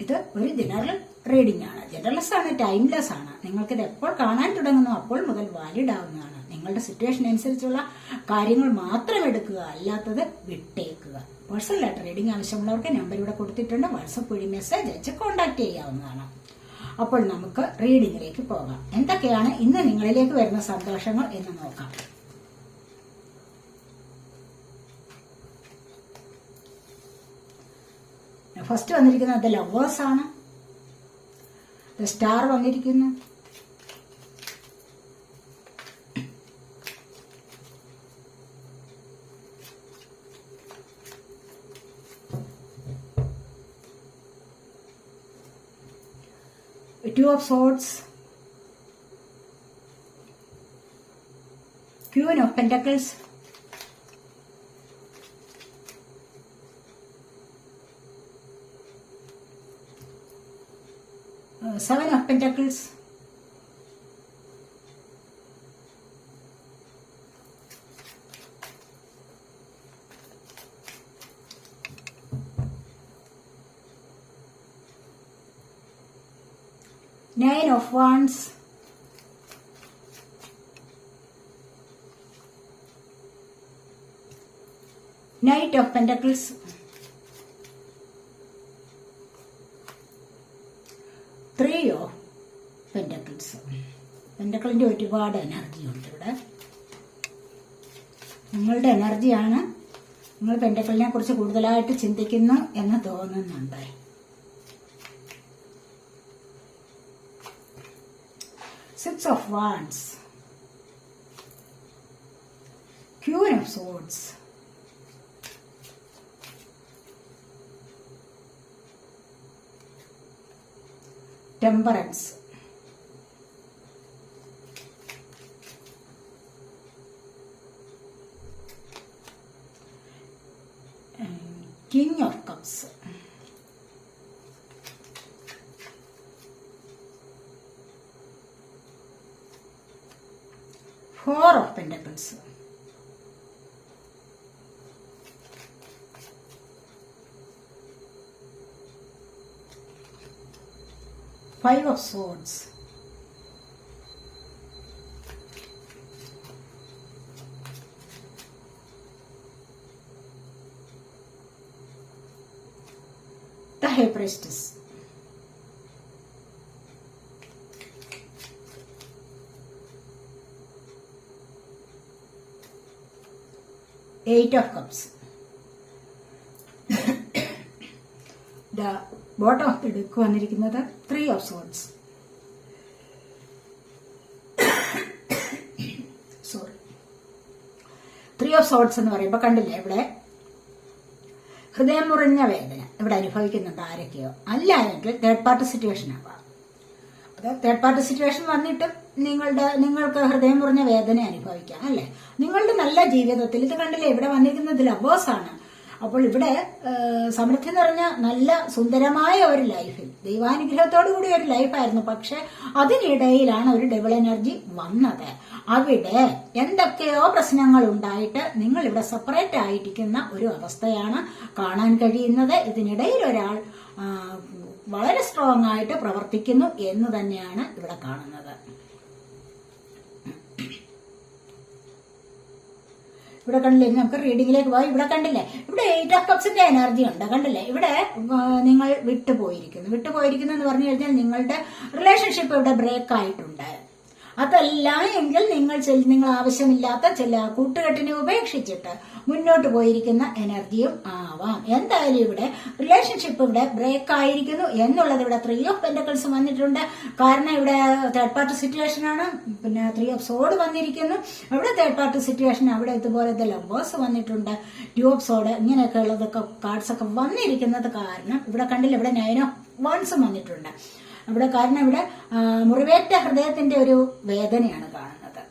ഇത് ഒരു general reading ആണ്. ജനറൽസ് ആണ് ടൈംലെസ് ആണ്. നിങ്ങൾക്കിത് എപ്പോൾ കാണാൻ തുടങ്ങുന്നു അപ്പോൾ മുതൽ വാലിഡ് ആവുന്നതാണ്. നിങ്ങളുടെ സിറ്റുവേഷൻ അനുസരിച്ചുള്ള കാര്യങ്ങൾ മാത്രം എടുക്കുക അല്ലാത്തത് വിട്ടേക്കുക. പേഴ്സണൽ പേഴ്സണലായിട്ട് റീഡിംഗ് ആവശ്യമുള്ളവർക്ക് നമ്പർ ഇവിടെ കൊടുത്തിട്ടുണ്ട്. വാട്സപ്പ് വഴി മെസ്സേജ് അയച്ച് കോൺടാക്ട് ചെയ്യാവുന്നതാണ്. അപ്പോൾ നമുക്ക് റീഡിങ്ങിലേക്ക് പോകാം. എന്തൊക്കെയാണ് ഇന്ന് നിങ്ങളിലേക്ക് വരുന്ന സന്തോഷങ്ങൾ എന്ന് നോക്കാം. ഫസ്റ്റ് വന്നിരിക്കുന്നത് ലവേഴ്സ് ആണ്. സ്റ്റാർ വന്നിരിക്കുന്നു. Two of swords queen of Uh, seven of pentacles. Nine of wands. Knight of pentacles. പെൻഡക്കിളിന്റെ ഒരുപാട് എനർജി ഉണ്ട് ഇവിടെ. നിങ്ങളുടെ എനർജിയാണ് നിങ്ങൾ പെൻഡക്കളിനെ കുറിച്ച് കൂടുതലായിട്ട് ചിന്തിക്കുന്നു എന്ന് തോന്നുന്നുണ്ട്. Six of wands queen of swords temperance. King of cups four of pentacles five of swords the priestess eight of cups. The of the deck വന്നിരിക്കുന്നത് three of swords sorry three of swords എന്ന് പറയുമ്പോൾ കണ്ടില്ലേ ഇവിടെ? ഹൃദയം മുറിഞ്ഞ വേദന. ഇവിടെ അനുഭവിക്കുന്നുണ്ട് ആരൊക്കെയോ. അല്ല എങ്കിൽ തേർഡ് പാർട്ടി സിറ്റുവേഷൻ ആവാം. അത് തേർഡ് പാർട്ടി സിറ്റുവേഷൻ വന്നിട്ട് നിങ്ങളുടെ നിങ്ങൾക്ക് ഹൃദയം മുറിഞ്ഞ വേദന അനുഭവിക്കാം അല്ലേ? നിങ്ങളുടെ നല്ല ജീവിതത്തിൽ ഇത് കണ്ടില്ലേ ഇവിടെ വന്നിരിക്കുന്നത് അബോസാണ് അപ്പോൾ ഇവിടെ സമൃദ്ധി നിറഞ്ഞ നല്ല സുന്ദരമായ ഒരു ലൈഫിൽ ദൈവാനുഗ്രഹത്തോടു കൂടി ഒരു ലൈഫായിരുന്നു പക്ഷെ അതിനിടയിലാണ് ഒരു ഡബിൾ എനർജി വന്നത്. അവിടെ എന്തൊക്കെയോ പ്രശ്നങ്ങൾ ഉണ്ടായിട്ട് നിങ്ങൾ ഇവിടെ സെപ്പറേറ്റ് ആയിരിക്കുന്ന ഒരു അവസ്ഥയാണ് കാണാൻ കഴിയുന്നത്. ഇതിനിടയിൽ ഒരാൾ വളരെ സ്ട്രോങ് ആയിട്ട് പ്രവർത്തിക്കുന്നു എന്ന് തന്നെയാണ് ഇവിടെ കാണുന്നത്. ഇവിടെ കണ്ടില്ലേ? നമുക്ക് റീഡിങ്ങിലേക്ക് പോയി ഇവിടെ കണ്ടില്ലേ? ഇവിടെ എയ്റ്റ് ഓഫ് കപ്സിന്റെ എനർജി ഉണ്ട്. കണ്ടില്ലേ? ഇവിടെ നിങ്ങൾ വിട്ടുപോയിരിക്കുന്നു. വിട്ടുപോയിരിക്കുന്നു എന്ന് പറഞ്ഞു കഴിഞ്ഞാൽ നിങ്ങളുടെ റിലേഷൻഷിപ്പ് ഇവിടെ ബ്രേക്ക് ആയിട്ടുണ്ട്. അതല്ല എങ്കിൽ നിങ്ങൾ നിങ്ങൾ ആവശ്യമില്ലാത്ത ചില കൂട്ടുകെട്ടിനെ ഉപേക്ഷിച്ചിട്ട് മുന്നോട്ട് പോയിരിക്കുന്ന എനർജിയും ആവാം. എന്തായാലും ഇവിടെ റിലേഷൻഷിപ്പ് ഇവിടെ ബ്രേക്ക് ആയിരിക്കുന്നു എന്നുള്ളത് ഇവിടെ ത്രീ ഓഫ് പെൻഡക്കിൾസ് വന്നിട്ടുണ്ട്. കാരണം ഇവിടെ തേർഡ് പാർട്ടി സിറ്റുവേഷൻ ആണ്. പിന്നെ ത്രീ ഓഫ് സോഡ് വന്നിരിക്കുന്നു. ഇവിടെ തേർഡ് പാർട്ടി സിറ്റുവേഷൻ അവിടെ ഇതുപോലത്തെ ലംബേഴ്സ് വന്നിട്ടുണ്ട്. ടു ഓഫ് സോഡ് ഇങ്ങനെയൊക്കെ ഉള്ളതൊക്കെ കാർഡ്സ് ഒക്കെ വന്നിരിക്കുന്നത് കാരണം ഇവിടെ കണ്ടില്ല ഇവിടെ നയൻ ഓഫ് വൺസും വന്നിട്ടുണ്ട്. ഇവിടെ കാരണം ഇവിടെ മുറിവേറ്റ ഹൃദയത്തിന്റെ ഒരു വേദനയാണ് കാണുന്നത്.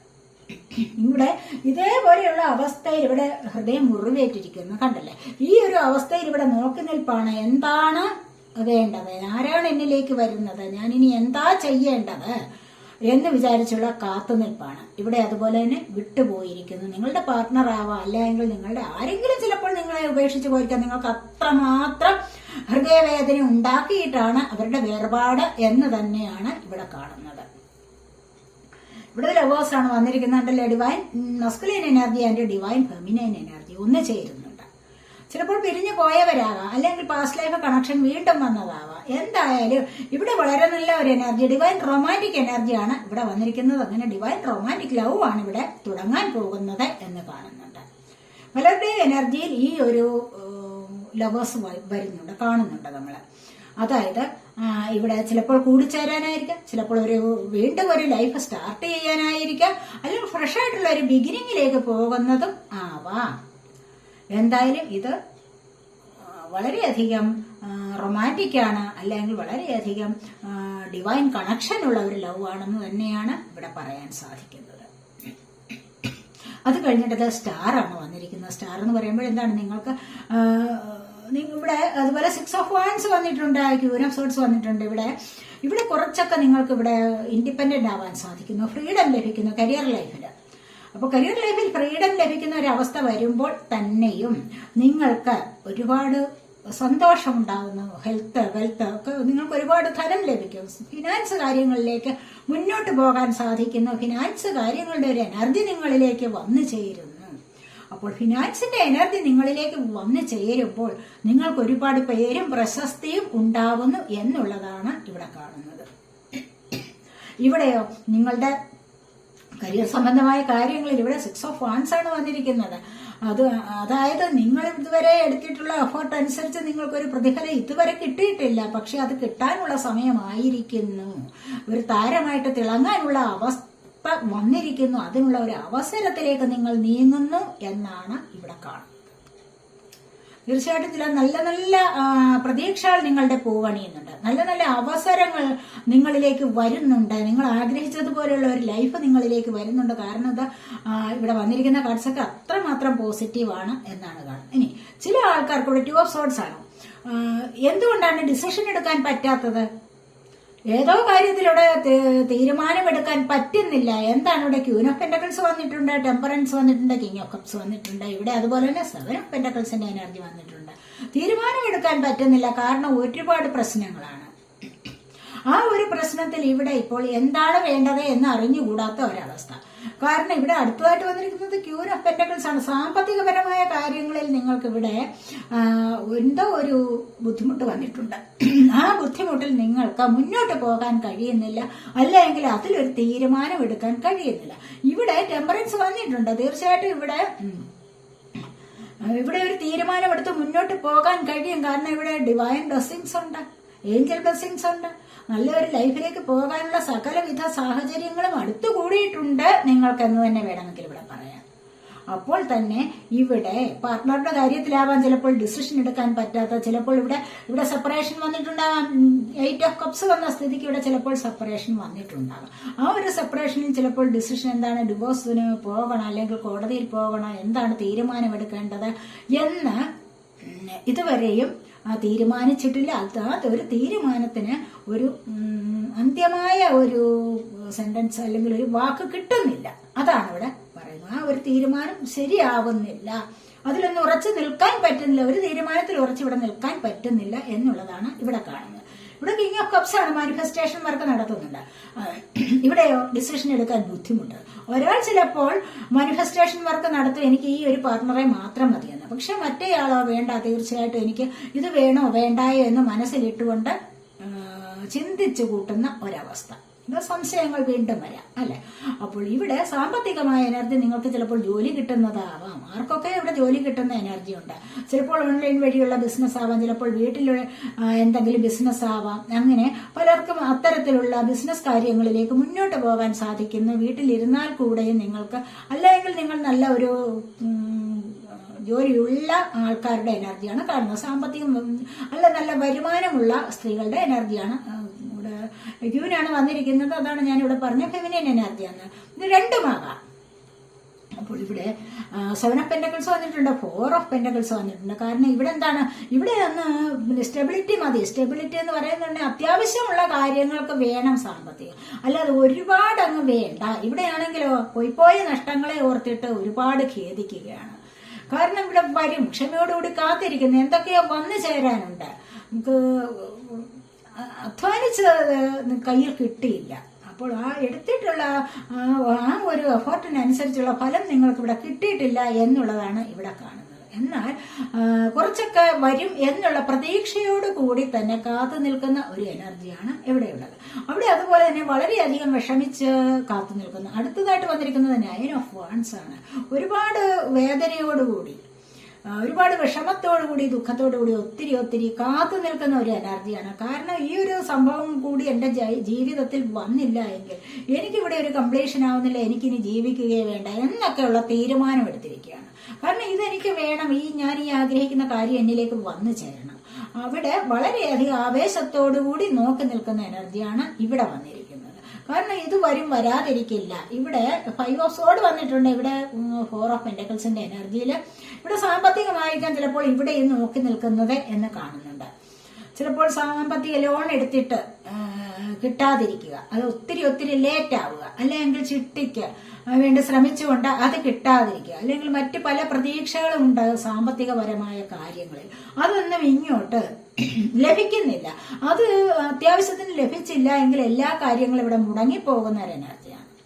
ഇവിടെ ഇതേപോലെയുള്ള അവസ്ഥയിൽ ഇവിടെ ഹൃദയം മുറിവേറ്റിരിക്കുന്നു. കണ്ടല്ലേ? ഈ ഒരു അവസ്ഥയിൽ ഇവിടെ നോക്കി നിൽപ്പാണ്. എന്താണ് വേണ്ടത്? ആരാണ് എന്നിലേക്ക് വരുന്നത്? ഞാൻ ഇനി എന്താ ചെയ്യേണ്ടത്? എന്ന് വിചാരിച്ചുള്ള കാത്തുനിൽപ്പാണ്. ഇവിടെ അതുപോലെ തന്നെ വിട്ടുപോയിരിക്കുന്നു. നിങ്ങളുടെ പാർട്ട്ണർ ആവാം അല്ലെങ്കിൽ നിങ്ങളുടെ ആരെങ്കിലും ചിലപ്പോൾ നിങ്ങളെ ഉപേക്ഷിച്ച് പോയിരിക്കാം. നിങ്ങൾക്ക് അത്രമാത്രം ഹൃദയവേദന ഉണ്ടാക്കിയിട്ടാണ് അവരുടെ വേർപാട് എന്ന് തന്നെയാണ് ഇവിടെ കാണുന്നത്. ഇവിടെ ലവേഴ്സ് ആണ് വന്നിരിക്കുന്നുണ്ടല്ലോ divine masculine energy and divine feminine energy ഒന്ന് ചേരുന്നുണ്ട് ചിലപ്പോൾ പിരിഞ്ഞു പോയവരാകാം. അല്ലെങ്കിൽ പാസ്റ്റ് ലൈഫ് കണക്ഷൻ വീണ്ടും വന്നതാവാം എന്തായാലും ഇവിടെ വളരെ നല്ല ഒരു എനർജി ഡിവൈൻ റൊമാന്റിക് എനർജിയാണ് ഇവിടെ വന്നിരിക്കുന്നത്. അങ്ങനെ ഡിവൈൻ റൊമാന്റിക് ലവ് ആണ് ഇവിടെ തുടങ്ങാൻ പോകുന്നത് എന്ന് കാണുന്നുണ്ട്. പലരുടെയും എനർജിയിൽ ഈ ഒരു ലവേഴ്സ് വരുന്നുണ്ട്. കാണുന്നുണ്ട് നമ്മൾ അതായത് ഇവിടെ ചിലപ്പോൾ കൂടിച്ചേരാനായിരിക്കാം. ചിലപ്പോൾ ഒരു വീണ്ടും ഒരു ലൈഫ് സ്റ്റാർട്ട് ചെയ്യാനായിരിക്കാം. അല്ലെങ്കിൽ ഫ്രഷ് ആയിട്ടുള്ള ഒരു ബിഗിനിങ്ങിലേക്ക് പോകുന്നതും ആവാം. എന്തായാലും ഇത് വളരെയധികം റൊമാന്റിക്കാണ് അല്ലെങ്കിൽ വളരെയധികം ഡിവൈൻ കണക്ഷൻ ഉള്ള ഒരു ലവ് ആണെന്ന് തന്നെയാണ് ഇവിടെ പറയാൻ സാധിക്കുന്നത്. അത് കഴിഞ്ഞിട്ട് സ്റ്റാർ ആണ് വന്നിരിക്കുന്നത്. സ്റ്റാർ എന്ന് പറയുമ്പോൾ എന്താണ്? നിങ്ങൾക്ക് ഇവിടെ അതുപോലെ സിക്സ് ഓഫ് വാൻസ് വന്നിട്ടുണ്ട് ക്യൂൻ ഓഫ് വന്നിട്ടുണ്ട്. ഇവിടെ ഇവിടെ കുറച്ചൊക്കെ നിങ്ങൾക്ക് ഇവിടെ ഇൻഡിപെൻഡന്റ് ആവാൻ സാധിക്കുന്നു. ഫ്രീഡം ലഭിക്കുന്നു കരിയർ ലൈഫിൽ അപ്പോൾ കരിയർ ലൈഫിൽ ഫ്രീഡം ലഭിക്കുന്ന ഒരു അവസ്ഥ വരുമ്പോൾ തന്നെയും നിങ്ങൾക്ക് ഒരുപാട് സന്തോഷം ഉണ്ടാകുന്നു ഹെൽത്ത് വെൽത്ത് ഒക്കെ നിങ്ങൾക്ക് ഒരുപാട് ധനം ലഭിക്കും. ഫിനാൻസ് കാര്യങ്ങളിലേക്ക് മുന്നോട്ട് പോകാൻ സാധിക്കുന്നു. ഫിനാൻസ് കാര്യങ്ങളുടെ ഒരു എനർജി നിങ്ങളിലേക്ക് വന്നു ചേരുന്നു. അപ്പോൾ ഫിനാൻസിന്റെ എനർജി നിങ്ങളിലേക്ക് വന്നു ചേരുമ്പോൾ നിങ്ങൾക്ക് ഒരുപാട് പേരും പ്രശസ്തിയും ഉണ്ടാവുന്നു എന്നുള്ളതാണ് ഇവിടെ കാണുന്നത്. ഇവിടെയോ നിങ്ങളുടെ കരിയർ സംബന്ധമായ കാര്യങ്ങളിൽ ഇവിടെ സിക്സ് ഓഫ് വാൻസ് ആണ് വന്നിരിക്കുന്നത്. അത് അതായത് നിങ്ങൾ ഇതുവരെ എടുത്തിട്ടുള്ള എഫേർട്ട് അനുസരിച്ച് നിങ്ങൾക്കൊരു പ്രതിഫലം ഇതുവരെ കിട്ടിയിട്ടില്ല. പക്ഷെ അത് കിട്ടാനുള്ള സമയമായിരിക്കുന്നു. ഒരു താരമായിട്ട് തിളങ്ങാനുള്ള അവസ്ഥ വന്നിരിക്കുന്നു. അതിനുള്ള ഒരു അവസരത്തിലേക്ക് നിങ്ങൾ നീങ്ങുന്നു എന്നാണ് ഇവിടെ കാണുന്നത്. തീർച്ചയായിട്ടും ചില നല്ല നല്ല പ്രതീക്ഷകൾ നിങ്ങളുടെ പൂവണിയുന്നുണ്ട്. നല്ല നല്ല അവസരങ്ങൾ നിങ്ങളിലേക്ക് വരുന്നുണ്ട്. നിങ്ങൾ ആഗ്രഹിച്ചതുപോലെയുള്ള ഒരു ലൈഫ് നിങ്ങളിലേക്ക് വരുന്നുണ്ട്. കാരണം ഇത് ഇവിടെ വന്നിരിക്കുന്ന കാർഡ്സ് ഒക്കെ അത്രമാത്രം പോസിറ്റീവാണ് എന്നാണ് കാണുന്നത്. ഇനി ചില ആൾക്കാർക്ക് ഇവിടെ ടു ഓഫ് സോട്ട്സ് ആണ് എന്തുകൊണ്ടാണ് ഡിസിഷൻ എടുക്കാൻ പറ്റാത്തത്? ഏതോ കാര്യത്തിൽ ഇവിടെ തീരുമാനമെടുക്കാൻ പറ്റുന്നില്ല. എന്താണ് ഇവിടെ ക്യൂൻ ഓഫ് പെൻഡക്കൾസ് വന്നിട്ടുണ്ട് ടെമ്പറൻസ് വന്നിട്ടുണ്ട് കിങ് ഓഫ് കപ്സ് വന്നിട്ടുണ്ട് ഇവിടെ അതുപോലെ തന്നെ സെവൻ ഓഫ് പെൻഡക്കൾസിന്റെ എനർജി വന്നിട്ടുണ്ട്. തീരുമാനമെടുക്കാൻ പറ്റുന്നില്ല. കാരണം ഒരുപാട് പ്രശ്നങ്ങളാണ്. ആ ഒരു പ്രശ്നത്തിൽ ഇവിടെ ഇപ്പോൾ എന്താണ് വേണ്ടത് എന്ന് അറിഞ്ഞുകൂടാത്ത ഒരവസ്ഥ. കാരണം ഇവിടെ അടുത്തതായിട്ട് വന്നിരിക്കുന്നത് ക്യൂർ ഓഫ് പെൻഡക്കിൾസ് ആണ്. സാമ്പത്തികപരമായ കാര്യങ്ങളിൽ നിങ്ങൾക്ക് ഇവിടെ എന്തോ ഒരു ബുദ്ധിമുട്ട് വന്നിട്ടുണ്ട്. ആ ബുദ്ധിമുട്ടിൽ നിങ്ങൾക്ക് മുന്നോട്ട് പോകാൻ കഴിയുന്നില്ല. അല്ലെങ്കിൽ അതിലൊരു തീരുമാനം എടുക്കാൻ കഴിയുന്നില്ല. ഇവിടെ ടെമ്പറൻസ് വന്നിട്ടുണ്ട്. തീർച്ചയായിട്ടും ഇവിടെ ഇവിടെ ഒരു തീരുമാനമെടുത്ത് മുന്നോട്ട് പോകാൻ കഴിയും. കാരണം ഇവിടെ ഡിവൈൻ ഡ്രസ്സിങ്സ് ഉണ്ട്. ഏഞ്ചൽ ബ്ലെസ്സിങ്സ് ഉണ്ട്. നല്ലൊരു ലൈഫിലേക്ക് പോകാനുള്ള സകലവിധ സാഹചര്യങ്ങളും അടുത്തു കൂടിയിട്ടുണ്ട്. നിങ്ങൾക്ക് എന്ന് തന്നെ വേണമെങ്കിൽ ഇവിടെ പറയാം. അപ്പോൾ തന്നെ ഇവിടെ പാർട്ട്ണറുടെ കാര്യത്തിലാവാൻ ചിലപ്പോൾ ഡിസിഷൻ എടുക്കാൻ പറ്റാത്ത ചിലപ്പോൾ ഇവിടെ ഇവിടെ സെപ്പറേഷൻ വന്നിട്ടുണ്ടാകാം എയ്റ്റ് ഓഫ് കപ്സ് വന്ന സ്ഥിതിക്ക് ഇവിടെ ചിലപ്പോൾ സെപ്പറേഷൻ വന്നിട്ടുണ്ടാകാം ആ ഒരു സെപ്പറേഷനിൽ ചിലപ്പോൾ ഡിസിഷൻ എന്താണ്? ഡിവോഴ്സിന് പോകണം അല്ലെങ്കിൽ കോടതിയിൽ പോകണം എന്താണ് തീരുമാനമെടുക്കേണ്ടത് എന്ന് ഇതുവരെയും ആ തീരുമാനിച്ചിട്ടില്ല. അത് ആ ഒരു തീരുമാനത്തിന് ഒരു അന്ത്യമായ ഒരു സെന്റൻസ് അല്ലെങ്കിൽ ഒരു വാക്ക് കിട്ടുന്നില്ല. അതാണ് ഇവിടെ പറയുന്നത്. ആ ഒരു തീരുമാനം ശരിയാവുന്നില്ല. അതിലൊന്നും ഉറച്ചു നിൽക്കാൻ പറ്റുന്നില്ല. ഒരു തീരുമാനത്തിൽ ഉറച്ചു ഇവിടെ നിൽക്കാൻ പറ്റുന്നില്ല എന്നുള്ളതാണ് ഇവിടെ കാണുന്നത്. ഇവിടെ കിങ് ഓഫ് കപ്സ് ആണ് മാനിഫെസ്റ്റേഷൻ വർക്ക് നടത്തുന്നുണ്ട്. ഇവിടെയോ ഡിസിഷൻ എടുക്കാൻ ബുദ്ധിമുട്ട്. ഒരാൾ ചിലപ്പോൾ മാനിഫെസ്റ്റേഷൻ വർക്ക് നടത്തും. എനിക്ക് ഈ ഒരു പാർട്ട്ണറെ മാത്രം മതിയെന്ന് പക്ഷെ മറ്റേയാളോ വേണ്ട തീർച്ചയായിട്ടും എനിക്ക് ഇത് വേണോ വേണ്ടായോ എന്ന് മനസ്സിലിട്ടുകൊണ്ട് ചിന്തിച്ചു കൂട്ടുന്ന ഒരവസ്ഥ. സംശയങ്ങൾ വീണ്ടും വരാം അല്ലെ? അപ്പോൾ ഇവിടെ സാമ്പത്തികമായ എനർജി നിങ്ങൾക്ക് ചിലപ്പോൾ ജോലി കിട്ടുന്നതാവാം. ആർക്കൊക്കെ ഇവിടെ ജോലി കിട്ടുന്ന എനർജി ഉണ്ട്? ചിലപ്പോൾ ഓൺലൈൻ വഴിയുള്ള ബിസിനസ് ആവാം ചിലപ്പോൾ വീട്ടിൽ എന്തെങ്കിലും ബിസിനസ് ആവാം. അങ്ങനെ പലർക്കും അത്തരത്തിലുള്ള ബിസിനസ് കാര്യങ്ങളിലേക്ക് മുന്നോട്ട് പോകാൻ സാധിക്കുന്നു. വീട്ടിലിരുന്നാൽ കൂടെയും നിങ്ങൾക്ക് അല്ലെങ്കിൽ നിങ്ങൾ നല്ല ഒരു ജോലിയുള്ള ആൾക്കാരുടെ എനർജിയാണ്. കാണുന്നത് സാമ്പത്തികം നല്ല നല്ല വരുമാനമുള്ള സ്ത്രീകളുടെ എനർജിയാണ്. ഇവിടെ ക്യൂനാണ് വന്നിരിക്കുന്നത്. അതാണ് ഞാൻ ഇവിടെ പറഞ്ഞ ഫെമിനിയൻ എനർജിയാണ് ഇത് രണ്ടുമാകാം അപ്പോൾ ഇവിടെ സെവൻ ഓഫ് പെന്റക്കിൾസ് വന്നിട്ടുണ്ട് ഫോർ ഓഫ് പെന്റക്കിൾസ് വന്നിട്ടുണ്ട്. കാരണം ഇവിടെ എന്താണ് ഇവിടെ ഒന്ന് സ്റ്റെബിലിറ്റി മതി. സ്റ്റെബിലിറ്റി എന്ന് പറയുന്നുണ്ടെങ്കിൽ അത്യാവശ്യമുള്ള കാര്യങ്ങൾക്ക് വേണം സാമ്പത്തികം. അല്ലാതെ ഒരുപാട് അങ്ങ് വേണ്ട. ഇവിടെയാണെങ്കിലോ പോയിപ്പോയ നഷ്ടങ്ങളെ ഓർത്തിട്ട് ഒരുപാട് ഖേദിക്കുകയാണ്. കാരണം ഇവിടെ വരും. ക്ഷമയോടുകൂടി കാത്തിരിക്കുന്നു. എന്തൊക്കെയോ വന്നു ചേരാനുണ്ട്. നമുക്ക് അധ്വാനിച്ചത് കയ്യിൽ കിട്ടിയില്ല. അപ്പോൾ ആ എടുത്തിട്ടുള്ള ആ ഒരു എഫേർട്ടിനനുസരിച്ചുള്ള ഫലം നിങ്ങൾക്ക് ഇവിടെ കിട്ടിയിട്ടില്ല എന്നുള്ളതാണ് ഇവിടെ കാണുന്നത്. എന്നാൽ കുറച്ചൊക്കെ വരും എന്നുള്ള പ്രതീക്ഷയോട് കൂടി തന്നെ കാത്തു നിൽക്കുന്ന ഒരു എനർജിയാണ് ഇവിടെയുള്ളത്. അവിടെ അതുപോലെ തന്നെ വളരെയധികം വിഷമിച്ച് കാത്തു നിൽക്കുന്നു. അടുത്തതായിട്ട് വന്നിരിക്കുന്നത് നയൻ ഓഫ് വാൺസ് ആണ്. ഒരുപാട് വേദനയോടുകൂടി ഒരുപാട് വിഷമത്തോടു കൂടി ദുഃഖത്തോടു കൂടി ഒത്തിരി ഒത്തിരി കാത്തു നിൽക്കുന്ന ഒരു എനർജിയാണ് കാരണം ഈ ഒരു സംഭവം കൂടി എന്റെ ജീവിതത്തിൽ വന്നില്ല എങ്കിൽ എനിക്കിവിടെ ഒരു കംപ്ലീഷൻ ആവുന്നില്ല എനിക്കിനി ജീവിക്കുകയേ വേണ്ട എന്നൊക്കെയുള്ള തീരുമാനം എടുത്തിരിക്കുകയാണ്. കാരണം ഇതെനിക്ക് വേണം. ഈ ഞാൻ ഈ ആഗ്രഹിക്കുന്ന കാര്യം എന്നിലേക്ക് വന്നു ചേരണം. അവിടെ വളരെയധികം ആവേശത്തോടു കൂടി നോക്കി നിൽക്കുന്ന എനർജിയാണ് ഇവിടെ വന്നിരിക്കുന്നത്. കാരണം ഇത് വരും വരാതിരിക്കില്ല. ഇവിടെ ഫൈവ് ഓഫ് സോഡ് വന്നിട്ടുണ്ട് ഇവിടെ ഫോർ ഓഫ് പെൻഡക്കിൾസിന്റെ എനർജിയിൽ. ഇവിടെ സാമ്പത്തികമായിരിക്കാം ചിലപ്പോൾ ഇവിടെ ഇന്ന് നോക്കി നിൽക്കുന്നത് എന്ന് കാണുന്നുണ്ട്. ചിലപ്പോൾ സാമ്പത്തിക ലോൺ എടുത്തിട്ട് കിട്ടാതിരിക്കുക. അത് ഒത്തിരി ഒത്തിരി ലേറ്റ് ആവുക. അല്ലെങ്കിൽ ചിട്ടിക്ക് വേണ്ടി ശ്രമിച്ചുകൊണ്ട് അത് കിട്ടാതിരിക്കുക. അല്ലെങ്കിൽ മറ്റ് പല പ്രതീക്ഷകളും ഉണ്ട് സാമ്പത്തികപരമായ കാര്യങ്ങളിൽ. അതൊന്നും ഇങ്ങോട്ട് ലഭിക്കുന്നില്ല. അത് അത്യാവശ്യത്തിന് ലഭിച്ചില്ല എങ്കിൽ എല്ലാ കാര്യങ്ങളും ഇവിടെ മുടങ്ങിപ്പോകുന്ന ഒരു എനർജിയാണ്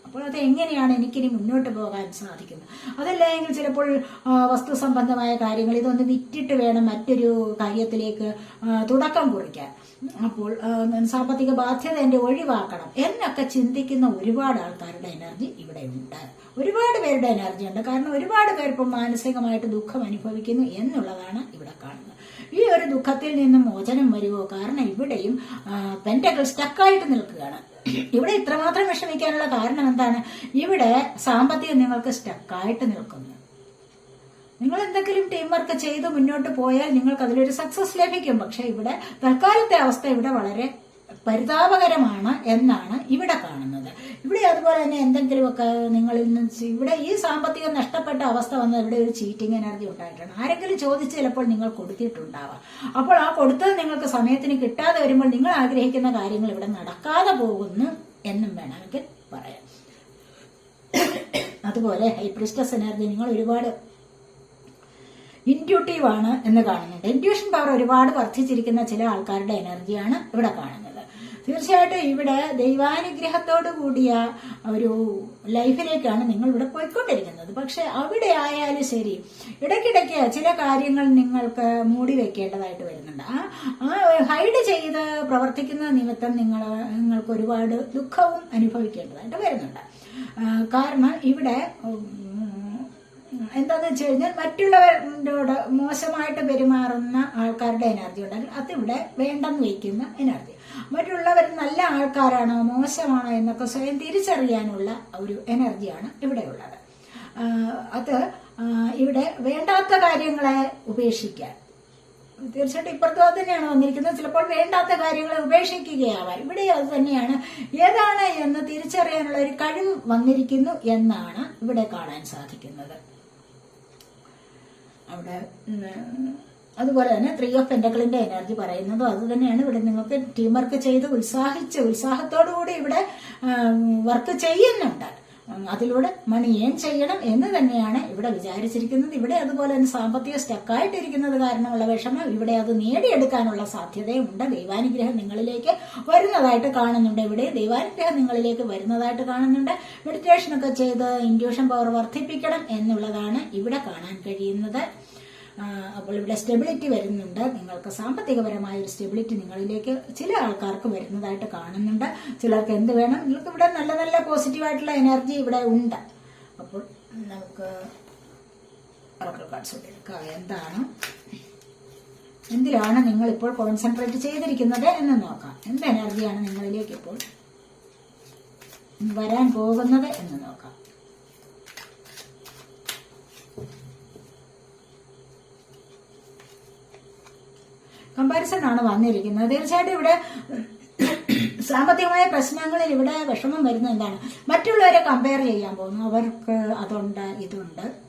അപ്പോൾ അത് എങ്ങനെയാണ് എനിക്കിനി മുന്നോട്ട് പോകാൻ സാധിക്കുന്നത്? അതല്ലെങ്കിൽ ചിലപ്പോൾ വസ്തു സംബന്ധമായ കാര്യങ്ങൾ ഇതൊന്ന് വിറ്റിട്ട് വേണം മറ്റൊരു കാര്യത്തിലേക്ക് തുടക്കം കുറിക്കാൻ. അപ്പോൾ സാമ്പത്തിക ബാധ്യത എന്റെ ഒഴിവാക്കണം എന്നൊക്കെ ചിന്തിക്കുന്ന ഒരുപാട് ആൾക്കാരുടെ എനർജി ഇവിടെ ഉണ്ട്. ഒരുപാട് പേരുടെ എനർജി ഉണ്ട്. കാരണം ഒരുപാട് പേർ ഇപ്പം മാനസികമായിട്ട് ദുഃഖം അനുഭവിക്കുന്നു എന്നുള്ളതാണ് ഇവിടെ കാണുന്നത്. ഈ ഒരു ദുഃഖത്തിൽ നിന്നും മോചനം വരുമോ കാരണം ഇവിടെയും പെന്റകൾ സ്റ്റക്കായിട്ട് നിൽക്കുകയാണ്. ഇവിടെ ഇത്രമാത്രം വിഷമിക്കാനുള്ള കാരണം എന്താണ്? ഇവിടെ സാമ്പത്തികം നിങ്ങൾക്ക് സ്റ്റക്കായിട്ട് നിൽക്കുന്നു. നിങ്ങൾ എന്തെങ്കിലും ടീം വർക്ക് ചെയ്ത് മുന്നോട്ട് പോയാൽ നിങ്ങൾക്ക് അതിലൊരു സക്സസ് ലഭിക്കും. പക്ഷെ ഇവിടെ തൽക്കാലത്തെ അവസ്ഥ ഇവിടെ വളരെ പരിതാപകരമാണ് എന്നാണ് ഇവിടെ കാണുന്നത്. ഇവിടെ അതുപോലെ തന്നെ എന്തെങ്കിലുമൊക്കെ നിങ്ങളിൽ നിന്ന് ഇവിടെ ഈ സാമ്പത്തികം നഷ്ടപ്പെട്ട അവസ്ഥ വന്ന ഇവിടെ ഒരു ചീറ്റിംഗ് എനർജി ഉണ്ടായിട്ടാണ്. ആരെങ്കിലും ചോദിച്ച് ചിലപ്പോൾ നിങ്ങൾ കൊടുത്തിട്ടുണ്ടാവാം. അപ്പോൾ ആ കൊടുത്തത് നിങ്ങൾക്ക് സമയത്തിന് കിട്ടാതെ വരുമ്പോൾ നിങ്ങൾ ആഗ്രഹിക്കുന്ന കാര്യങ്ങൾ ഇവിടെ നടക്കാതെ പോകുന്നു എന്നും വേണമെങ്കിൽ പറയാം. അതുപോലെ ഹൈപ്രിസ്റ്റസ് എനർജി നിങ്ങൾ ഒരുപാട് ഇന്റ്യൂട്ടീവ് ആണ് എന്ന് കാണുന്നുണ്ട്. ഇന്റ്യൂഷൻ പവർ ഒരുപാട് വർദ്ധിച്ചിരിക്കുന്ന ചില ആൾക്കാരുടെ എനർജിയാണ് ഇവിടെ കാണുന്നത്. തീർച്ചയായിട്ടും ഇവിടെ ദൈവാനുഗ്രഹത്തോടു കൂടിയ ഒരു ലൈഫിലേക്കാണ് നിങ്ങൾ ഇവിടെ പോയിക്കൊണ്ടിരിക്കുന്നത്. പക്ഷെ അവിടെ ആയാലും ശരി ഇടയ്ക്കിടയ്ക്ക് ചില കാര്യങ്ങൾ നിങ്ങൾക്ക് മൂടി വെക്കേണ്ടതായിട്ട് വരുന്നുണ്ട്. ആ ഹൈഡ് ചെയ്ത് പ്രവർത്തിക്കുന്ന നിമിത്തം നിങ്ങൾ നിങ്ങൾക്ക് ഒരുപാട് ദുഃഖവും അനുഭവിക്കേണ്ടതായിട്ട് വരുന്നുണ്ട്. കാരണം ഇവിടെ എന്താന്ന് വെച്ച് കഴിഞ്ഞാൽ മറ്റുള്ളവരോട് മോശമായിട്ട് പെരുമാറുന്ന ആൾക്കാരുടെ എനർജി ഉണ്ടെങ്കിൽ അതിവിടെ വേണ്ടെന്ന് വയ്ക്കുന്ന എനർജി. മറ്റുള്ളവർ നല്ല ആൾക്കാരാണോ മോശമാണോ എന്നൊക്കെ സ്വയം തിരിച്ചറിയാനുള്ള ഒരു എനർജിയാണ് ഇവിടെ ഉള്ളത് അത് ഇവിടെ വേണ്ടാത്ത കാര്യങ്ങളെ ഉപേക്ഷിക്കാൻ. തീർച്ചയായിട്ടും ഇപ്പുറത്തും തന്നെയാണ് വന്നിരിക്കുന്നത്. ചിലപ്പോൾ വേണ്ടാത്ത കാര്യങ്ങളെ ഉപേക്ഷിക്കുകയാവാം. ഇവിടെ അത് തന്നെയാണ്. ഏതാണ് എന്ന് തിരിച്ചറിയാനുള്ള ഒരു കഴിവ് വന്നിരിക്കുന്നു എന്നാണ് ഇവിടെ കാണാൻ സാധിക്കുന്നത്. അവിടെ അതുപോലെ തന്നെ ത്രീ ഓഫ് പെൻഡക്കിളിന്റെ എനർജി പറയുന്നതും അത് തന്നെയാണ്. ഇവിടെ നിങ്ങൾക്ക് ടീം വർക്ക് ചെയ്ത് ഉത്സാഹിച്ച് ഉത്സാഹത്തോടു കൂടി ഇവിടെ വർക്ക് ചെയ്യുന്നുണ്ട്. അതിലൂടെ മണി ഏൺ ചെയ്യണം എന്ന് തന്നെയാണ് ഇവിടെ വിചാരിച്ചിരിക്കുന്നത്. ഇവിടെ അതുപോലെ തന്നെ സാമ്പത്തിക സ്റ്റക്കായിട്ടിരിക്കുന്നത് കാരണമുള്ള വിഷമം. ഇവിടെ അത് നേടിയെടുക്കാനുള്ള സാധ്യതയുണ്ട് ദൈവാനുഗ്രഹം നിങ്ങളിലേക്ക് വരുന്നതായിട്ട് കാണുന്നുണ്ട്. ഇവിടെ ദൈവാനുഗ്രഹം നിങ്ങളിലേക്ക് വരുന്നതായിട്ട് കാണുന്നുണ്ട്. മെഡിറ്റേഷൻ ഒക്കെ ചെയ്ത് ഇൻഡ്യൂഷൻ പവർ വർദ്ധിപ്പിക്കണം എന്നുള്ളതാണ് ഇവിടെ കാണാൻ കഴിയുന്നത്. അപ്പോൾ ഇവിടെ സ്റ്റെബിലിറ്റി വരുന്നുണ്ട്. നിങ്ങൾക്ക് സാമ്പത്തികപരമായ ഒരു സ്റ്റെബിലിറ്റി നിങ്ങളിലേക്ക് ചില ആൾക്കാർക്ക് വരുന്നതായിട്ട് കാണുന്നുണ്ട്. ചിലർക്ക് എന്ത് വേണം? നിങ്ങൾക്ക് ഇവിടെ നല്ല നല്ല പോസിറ്റീവായിട്ടുള്ള എനർജി ഇവിടെ ഉണ്ട്. അപ്പോൾ നമുക്ക് ഒറക്കൽ കാർഡ്സ് എന്താണ്? എന്തിലാണ് നിങ്ങൾ ഇപ്പോൾ കോൺസെൻട്രേറ്റ് ചെയ്തിരിക്കുന്നത് എന്ന് നോക്കാം. എന്ത് എനർജിയാണ് നിങ്ങളിലേക്ക് ഇപ്പോൾ വരാൻ പോകുന്നത് എന്ന് നോക്കാം. കമ്പാരിസൺ ആണ് വന്നിരിക്കുന്നത്. തീർച്ചയായിട്ടും ഇവിടെ സാമ്പത്തികമായ പ്രശ്നങ്ങളിൽ ഇവിടെ വിഷമം വരുന്നത് എന്താണ്? മറ്റുള്ളവരെ കമ്പയർ ചെയ്യാൻ പോകുന്നു. അവർക്ക് അതുണ്ട് ഇതുണ്ട്.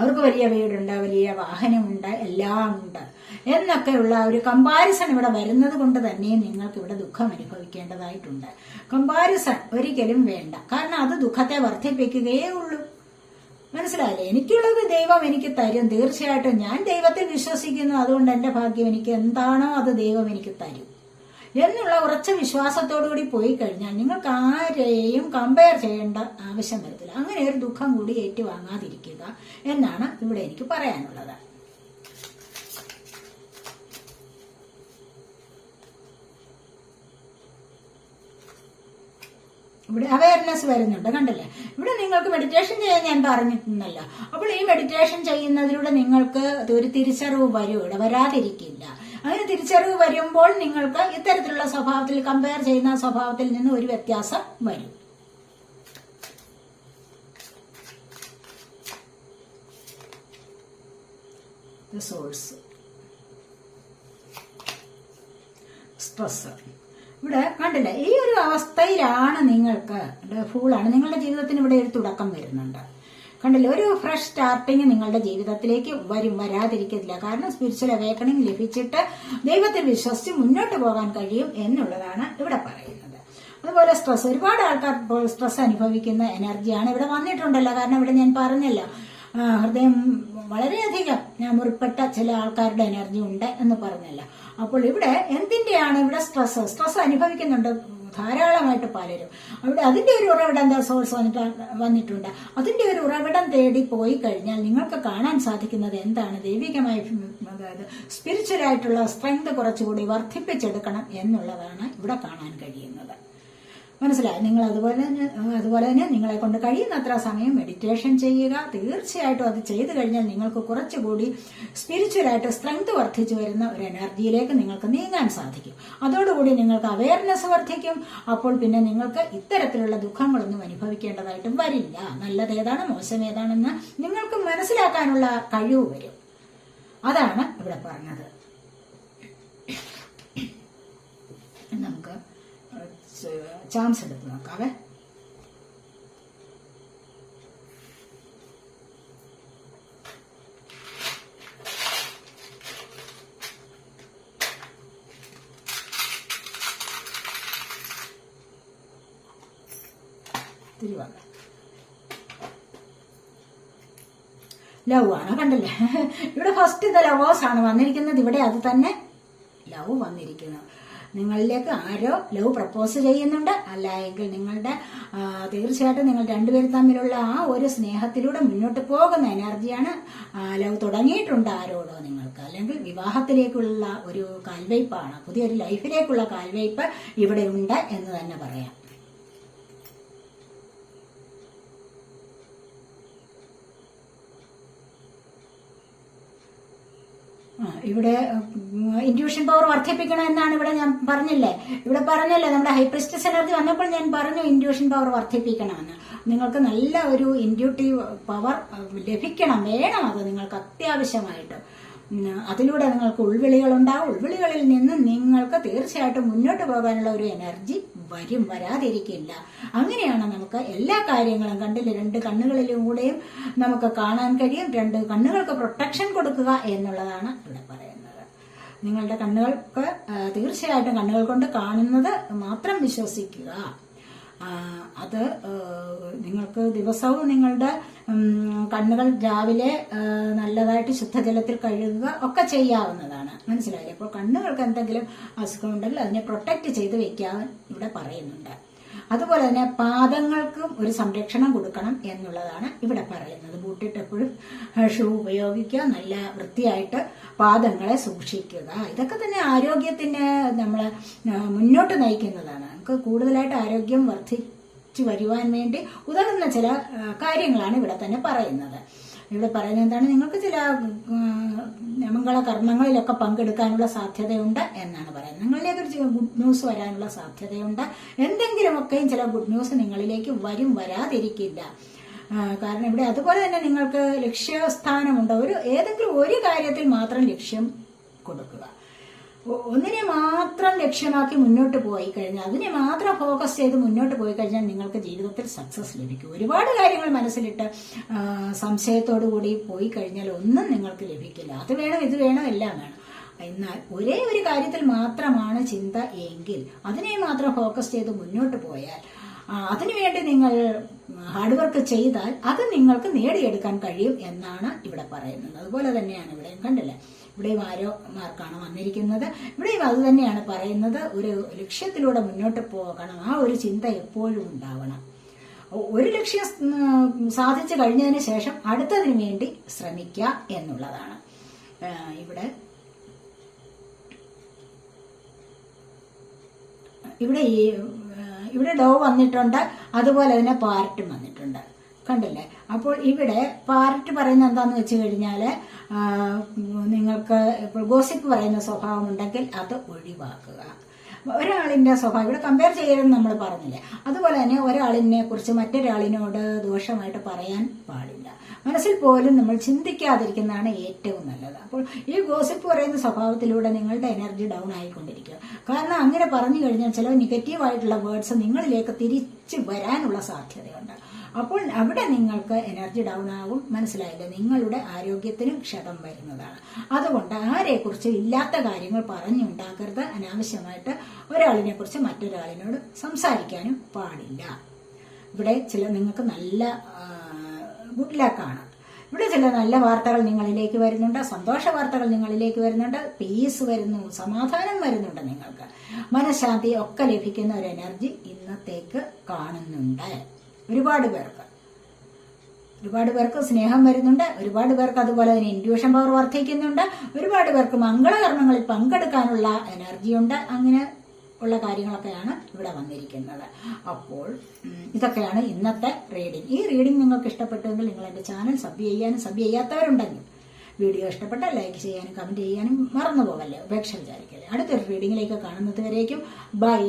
അവർക്ക് വലിയ വീടുണ്ട് വലിയ വാഹനമുണ്ട് എല്ലാം ഉണ്ട്. എന്നൊക്കെയുള്ള ഒരു കമ്പാരിസൺ ഇവിടെ വരുന്നത് കൊണ്ട് തന്നെ നിങ്ങൾക്ക് ഇവിടെ ദുഃഖം അനുഭവിക്കേണ്ടതായിട്ടുണ്ട്. കമ്പാരിസൺ ഒരിക്കലും വേണ്ട. കാരണം അത് ദുഃഖത്തെ വർദ്ധിപ്പിക്കുകയേ ഉള്ളൂ. മനസ്സിലായില്ലേ? എനിക്കുള്ളത് ദൈവം എനിക്ക് തരും. തീർച്ചയായിട്ടും ഞാൻ ദൈവത്തെ വിശ്വസിക്കുന്നു. അതുകൊണ്ട് എന്റെ ഭാഗ്യം എനിക്ക് എന്താണോ അത് ദൈവം എനിക്ക് തരും. എന്നുള്ള ഉറച്ച വിശ്വാസത്തോടുകൂടി പോയി കഴിഞ്ഞാൽ നിങ്ങൾക്ക് ആരെയും കമ്പയർ ചെയ്യേണ്ട ആവശ്യം വരത്തില്ല. അങ്ങനെ ഒരു ദുഃഖം കൂടി ഏറ്റുവാങ്ങാതിരിക്കുക എന്നാണ് ഇവിടെ എനിക്ക് പറയാനുള്ളത്. ഇവിടെ അവയർനെസ് വരുന്നുണ്ട് കണ്ടില്ലേ? ഇവിടെ നിങ്ങൾക്ക് മെഡിറ്റേഷൻ ചെയ്യാൻ ഞാൻ പറഞ്ഞിട്ടുണ്ടല്ലോ അപ്പോൾ ഈ മെഡിറ്റേഷൻ ചെയ്യുന്നതിലൂടെ നിങ്ങൾക്ക് ഒരു തിരിച്ചറിവ് വരും ഇവിടെ വരാതിരിക്കില്ല. അങ്ങനെ തിരിച്ചറിവ് വരുമ്പോൾ നിങ്ങൾക്ക് ഇത്തരത്തിലുള്ള സ്വഭാവത്തിൽ കമ്പയർ ചെയ്യുന്ന സ്വഭാവത്തിൽ നിന്ന് ഒരു വ്യത്യാസം വരും. സോഴ്സ് സ്ട്രെസ് ഇവിടെ കണ്ടില്ലേ ഈ ഒരു അവസ്ഥയിലാണ് നിങ്ങൾക്ക് ഫൂളാണ് നിങ്ങളുടെ ജീവിതത്തിന് ഇവിടെ ഒരു തുടക്കം വരുന്നുണ്ട്. കണ്ടില്ല ഒരു ഫ്രഷ് സ്റ്റാർട്ടിങ് നിങ്ങളുടെ ജീവിതത്തിലേക്ക് വരും വരാതിരിക്കത്തില്ല. കാരണം സ്പിരിച്വൽ അവേക്കണിങ് ലഭിച്ചിട്ട് ദൈവത്തിൽ വിശ്വസിച്ച് മുന്നോട്ട് പോകാൻ കഴിയും എന്നുള്ളതാണ് ഇവിടെ പറയുന്നത്. അതുപോലെ സ്ട്രെസ് ഒരുപാട് ആൾക്കാർ സ്ട്രെസ് അനുഭവിക്കുന്ന എനർജിയാണ് ഇവിടെ വന്നിട്ടുണ്ടല്ലോ. കാരണം ഇവിടെ ഞാൻ പറഞ്ഞല്ലോ ഹൃദയം വളരെയധികം ഞാൻ മുറിപ്പെട്ട ചില ആൾക്കാരുടെ എനർജി ഉണ്ട് എന്ന് പറഞ്ഞല്ല. അപ്പോൾ ഇവിടെ എന്തിന്റെയാണ് ഇവിടെ സ്ട്രെസ് സ്ട്രെസ് അനുഭവിക്കുന്നുണ്ട് ധാരാളമായിട്ട് പലരും. അവിടെ അതിന്റെ ഒരു ഉറവിടം സോഴ്സ് വന്നിട്ട് വന്നിട്ടുണ്ട്. അതിന്റെ ഒരു ഉറവിടം തേടി പോയി കഴിഞ്ഞാൽ നിങ്ങൾക്ക് കാണാൻ സാധിക്കുന്നത് എന്താണ്? ദൈവികമായ അതായത് സ്പിരിച്വൽ ആയിട്ടുള്ള സ്ട്രെങ്ത് കുറച്ചുകൂടി വർദ്ധിപ്പിച്ചെടുക്കണം എന്നുള്ളതാണ് ഇവിടെ കാണാൻ കഴിയുന്നത്. മനസ്സിലായി? നിങ്ങൾ അതുപോലെ അതുപോലെ തന്നെ നിങ്ങളെ കൊണ്ട് കഴിയുന്നത്ര സമയം മെഡിറ്റേഷൻ ചെയ്യുക. തീർച്ചയായിട്ടും അത് ചെയ്തു കഴിഞ്ഞാൽ നിങ്ങൾക്ക് കുറച്ചുകൂടി സ്പിരിച്വലായിട്ട് സ്ട്രെങ്ത് വർദ്ധിച്ചു വരുന്ന ഒരു എനർജിയിലേക്ക് നിങ്ങൾക്ക് നീങ്ങാൻ സാധിക്കും. അതോടുകൂടി നിങ്ങൾക്ക് അവയർനെസ് വർദ്ധിക്കും. അപ്പോൾ പിന്നെ നിങ്ങൾക്ക് ഇത്തരത്തിലുള്ള ദുഃഖങ്ങളൊന്നും അനുഭവിക്കേണ്ടതായിട്ടും വരില്ല. നല്ലത് ഏതാണ് മോശം ഏതാണെന്ന് നിങ്ങൾക്ക് മനസ്സിലാക്കാനുള്ള കഴിവ് വരും. അതാണ് ഇവിടെ പറഞ്ഞത് നമുക്ക് ചാൻസ് എടുത്ത് നോക്കാവേ? ലവ് ആണ് കണ്ടല്ലേ? ഇവിടെ ഫസ്റ്റ് ഇത് ആണ് വന്നിരിക്കുന്നത്. ഇവിടെ അത് തന്നെ ലവ് വന്നിരിക്കുന്നു. നിങ്ങളിലേക്ക് ആരോ ലവ് പ്രപ്പോസ് ചെയ്യുന്നുണ്ട്. അല്ലെങ്കിൽ നിങ്ങളുടെ തീർച്ചയായിട്ടും നിങ്ങൾ രണ്ടുപേരും തമ്മിലുള്ള ആ ഒരു സ്നേഹത്തിലൂടെ മുന്നോട്ട് പോകുന്ന എനർജിയാണ് ലവ് തുടങ്ങിയിട്ടുണ്ട് ആരോടോ നിങ്ങൾക്ക്. അല്ലെങ്കിൽ വിവാഹത്തിലേക്കുള്ള ഒരു കാൽവയ്പ്പാണ് പുതിയൊരു ലൈഫിലേക്കുള്ള കാൽവയ്പ്പ് ഇവിടെ ഉണ്ട് എന്ന് തന്നെ പറയാം. ഇവിടെ ഇൻഡ്യൂഷൻ പവർ വർദ്ധിപ്പിക്കണം എന്നാണ് ഇവിടെ ഞാൻ പറഞ്ഞില്ലേ? ഇവിടെ പറഞ്ഞല്ലേ നമ്മുടെ ഹൈപ്രിസ്റ്റസ് എനർജി വന്നപ്പോൾ ഞാൻ പറഞ്ഞു ഇൻഡ്യൂഷൻ പവർ വർദ്ധിപ്പിക്കണമെന്ന്. നിങ്ങൾക്ക് നല്ല ഒരു ഇൻഡ്യൂട്ടീവ് പവർ ലഭിക്കണം വേണം അത് നിങ്ങൾക്ക് അത്യാവശ്യമായിട്ട്. അതിലൂടെ നിങ്ങൾക്ക് ഉൾവിളികൾ ഉണ്ടാവും ഉൾവിളികളിൽ നിന്ന് നിങ്ങൾക്ക് തീർച്ചയായിട്ടും മുന്നോട്ട് പോകാനുള്ള ഒരു എനർജി വരും വരാതിരിക്കില്ല. അങ്ങനെയാണ് നമുക്ക് എല്ലാ കാര്യങ്ങളും കണ്ടില്ല? രണ്ട് കണ്ണുകളിലൂടെയും നമുക്ക് കാണാൻ കഴിയും. രണ്ട് കണ്ണുകൾക്ക് പ്രൊട്ടക്ഷൻ കൊടുക്കുക എന്നുള്ളതാണ് ഇവിടെ പറയുന്നത്. നിങ്ങളുടെ കണ്ണുകൾക്ക് തീർച്ചയായിട്ടും കണ്ണുകൾ കൊണ്ട് കാണുന്നത് മാത്രം വിശ്വസിക്കുക. അത് നിങ്ങൾക്ക് ദിവസവും നിങ്ങളുടെ കണ്ണുകൾ രാവിലെ നല്ലതായിട്ട് ശുദ്ധജലത്തിൽ കഴുകുക ഒക്കെ ചെയ്യാവുന്നതാണ്. മനസ്സിലായി അപ്പോൾ കണ്ണുകൾക്ക് എന്തെങ്കിലും അസുഖമുണ്ടെങ്കിൽ അതിനെ പ്രൊട്ടക്റ്റ് ചെയ്ത് വെക്കാൻ ഇവിടെ പറയുന്നുണ്ട്. അതുപോലെ തന്നെ പാദങ്ങൾക്കും ഒരു സംരക്ഷണം കൊടുക്കണം എന്നുള്ളതാണ് ഇവിടെ പറയുന്നത്. ബൂട്ടിട്ട് എപ്പോഴും ഷൂ ഉപയോഗിക്കുക നല്ല വൃത്തിയായിട്ട് പാദങ്ങളെ സൂക്ഷിക്കുക. ഇതൊക്കെ തന്നെ ആരോഗ്യത്തിന് നമ്മളെ മുന്നോട്ട് നയിക്കുന്നതാണ്. നമുക്ക് കൂടുതലായിട്ട് ആരോഗ്യം വർദ്ധിച്ചു വരുവാൻ വേണ്ടി ഉതകുന്ന ചില കാര്യങ്ങളാണ് ഇവിടെ തന്നെ പറയുന്നത്. ഇവിടെ പറയുന്നത് എന്താണ്? നിങ്ങൾക്ക് ചില മംഗള കർമ്മങ്ങളിലൊക്കെ പങ്കെടുക്കാനുള്ള സാധ്യതയുണ്ട് എന്നാണ് പറയുന്നത്. നിങ്ങളിലേക്ക് ഒരു ഗുഡ് ന്യൂസ് വരാനുള്ള സാധ്യതയുണ്ട്. എന്തെങ്കിലുമൊക്കെയും ചില ഗുഡ് ന്യൂസ് നിങ്ങളിലേക്ക് വരും വരാതിരിക്കില്ല. കാരണം ഇവിടെ അതുപോലെ തന്നെ നിങ്ങൾക്ക് ലക്ഷ്യസ്ഥാനമുണ്ട്. ഒരു ഏതെങ്കിലും ഒരു കാര്യത്തിൽ മാത്രം ലക്ഷ്യം കൊടുക്കുക. ഒന്നിനെ മാത്രം ലക്ഷ്യമാക്കി മുന്നോട്ട് പോയി കഴിഞ്ഞാൽ അതിനെ മാത്രം ഫോക്കസ് ചെയ്ത് മുന്നോട്ട് പോയി കഴിഞ്ഞാൽ നിങ്ങൾക്ക് ജീവിതത്തിൽ സക്സസ് ലഭിക്കും. ഒരുപാട് കാര്യങ്ങൾ മനസ്സിലിട്ട് സംശയത്തോടു കൂടി പോയി കഴിഞ്ഞാൽ ഒന്നും നിങ്ങൾക്ക് ലഭിക്കില്ല. അത് വേണം ഇത് വേണം എല്ലാം വേണം. എന്നാൽ ഒരേ ഒരു കാര്യത്തിൽ മാത്രമാണ് ചിന്ത എങ്കിൽ അതിനെ മാത്രം ഫോക്കസ് ചെയ്ത് മുന്നോട്ട് പോയാൽ അതിനുവേണ്ടി നിങ്ങൾ ഹാർഡ് വർക്ക് ചെയ്താൽ അത് നിങ്ങൾക്ക് നേടിയെടുക്കാൻ കഴിയും എന്നാണ് ഇവിടെ പറയുന്നത്. അതുപോലെ തന്നെയാണ് ഇവിടെയും കണ്ടില്ലേ? ഇവിടെയും ആരോ മാർക്കാണ് വന്നിരിക്കുന്നത്. ഇവിടെയും അത് തന്നെയാണ് പറയുന്നത്. ഒരു ലക്ഷ്യത്തിലൂടെ മുന്നോട്ട് പോകണം. ആ ഒരു ചിന്ത എപ്പോഴും ഉണ്ടാവണം. ഒരു ലക്ഷ്യം സാധിച്ചു കഴിഞ്ഞതിന് ശേഷം അടുത്തതിന് വേണ്ടി ശ്രമിക്കുക എന്നുള്ളതാണ്. ഇവിടെ. ഇവിടെ ഈ ഇവിടെ ഡോ വന്നിട്ടുണ്ട്. അതുപോലെ തന്നെ പാരറ്റും വന്നിട്ടുണ്ട്. കണ്ടില്ലേ? അപ്പോൾ ഇവിടെ പാർട്ട് പറയുന്ന എന്താന്ന് വെച്ച് കഴിഞ്ഞാൽ നിങ്ങൾക്ക് ഇപ്പോൾ ഗോസിപ്പ് പറയുന്ന സ്വഭാവം ഉണ്ടെങ്കിൽ അത് ഒഴിവാക്കുക. ഒരാളിന്റെ സ്വഭാവം ഇവിടെ കമ്പയർ ചെയ്യരുതെന്ന് നമ്മൾ പറഞ്ഞില്ലേ? അതുപോലെ തന്നെ ഒരാളിനെ കുറിച്ച് മറ്റൊരാളിനോട് ദോഷമായിട്ട് പറയാൻ പാടില്ല. മനസ്സിൽ പോലും നമ്മൾ ചിന്തിക്കാതിരിക്കുന്നതാണ് ഏറ്റവും നല്ലത്. അപ്പോൾ ഈ ഗോസിപ്പ് പറയുന്ന സ്വഭാവത്തിലൂടെ നിങ്ങളുടെ എനർജി ഡൗൺ ആയിക്കൊണ്ടിരിക്കുക. കാരണം അങ്ങനെ പറഞ്ഞു കഴിഞ്ഞാൽ ചില നെഗറ്റീവായിട്ടുള്ള വേർഡ്സ് നിങ്ങളിലേക്ക് തിരിച്ചു വരാനുള്ള സാധ്യതയുണ്ട്. അപ്പോൾ അവിടെ നിങ്ങൾക്ക് എനർജി ഡൗൺ ആകും മനസ്സിലായില്ല? നിങ്ങളുടെ ആരോഗ്യത്തിനും ക്ഷതം വരുന്നതാണ്. അതുകൊണ്ട് ആരെക്കുറിച്ച് ഇല്ലാത്ത കാര്യങ്ങൾ പറഞ്ഞുണ്ടാക്കരുത്. അനാവശ്യമായിട്ട് ഒരാളിനെ കുറിച്ച് മറ്റൊരാളിനോട് സംസാരിക്കാനും പാടില്ല. ഇവിടെ ചില നിങ്ങൾക്ക് നല്ല ഗുഡ് ലക്കാണ് ഇവിടെ ചില നല്ല വാർത്തകൾ നിങ്ങളിലേക്ക് വരുന്നുണ്ട്. സന്തോഷ വാർത്തകൾ നിങ്ങളിലേക്ക് വരുന്നുണ്ട്. പീസ് വരുന്നു. സമാധാനം വരുന്നുണ്ട് നിങ്ങൾക്ക്. മനഃശാന്തി ഒക്കെ ലഭിക്കുന്ന ഒരു എനർജി ഇന്നത്തേക്ക് കാണുന്നുണ്ട്. ഒരുപാട് പേർക്ക്. ഒരുപാട് പേർക്ക് സ്നേഹം വരുന്നുണ്ട് ഒരുപാട് പേർക്ക് അതുപോലെ തന്നെ ഇൻഡ്യൂഷൻ പവർ വർദ്ധിക്കുന്നുണ്ട് ഒരുപാട് പേർക്ക് മംഗളകർമ്മങ്ങളിൽ പങ്കെടുക്കാനുള്ള എനർജിയുണ്ട് അങ്ങനെ ഉള്ള കാര്യങ്ങളൊക്കെയാണ് ഇവിടെ വന്നിരിക്കുന്നത്. അപ്പോൾ ഇതൊക്കെയാണ് ഇന്നത്തെ റീഡിംഗ് ഈ റീഡിംഗ് നിങ്ങൾക്ക് ഇഷ്ടപ്പെട്ടുവെങ്കിൽ നിങ്ങൾ എന്റെ ചാനൽ സബ് ചെയ്യാനും സബ് ചെയ്യാത്തവരുണ്ടെങ്കിൽ വീഡിയോ ഇഷ്ടപ്പെട്ട ലൈക്ക് ചെയ്യാനും കമന്റ് ചെയ്യാനും മറന്നു പോകല്ലേ ഉപേക്ഷ വിചാരിക്കല്ലേ? അടുത്തൊരു റീഡിങ്ങിലേക്ക് കാണുന്നത് വരേക്കും. ബൈ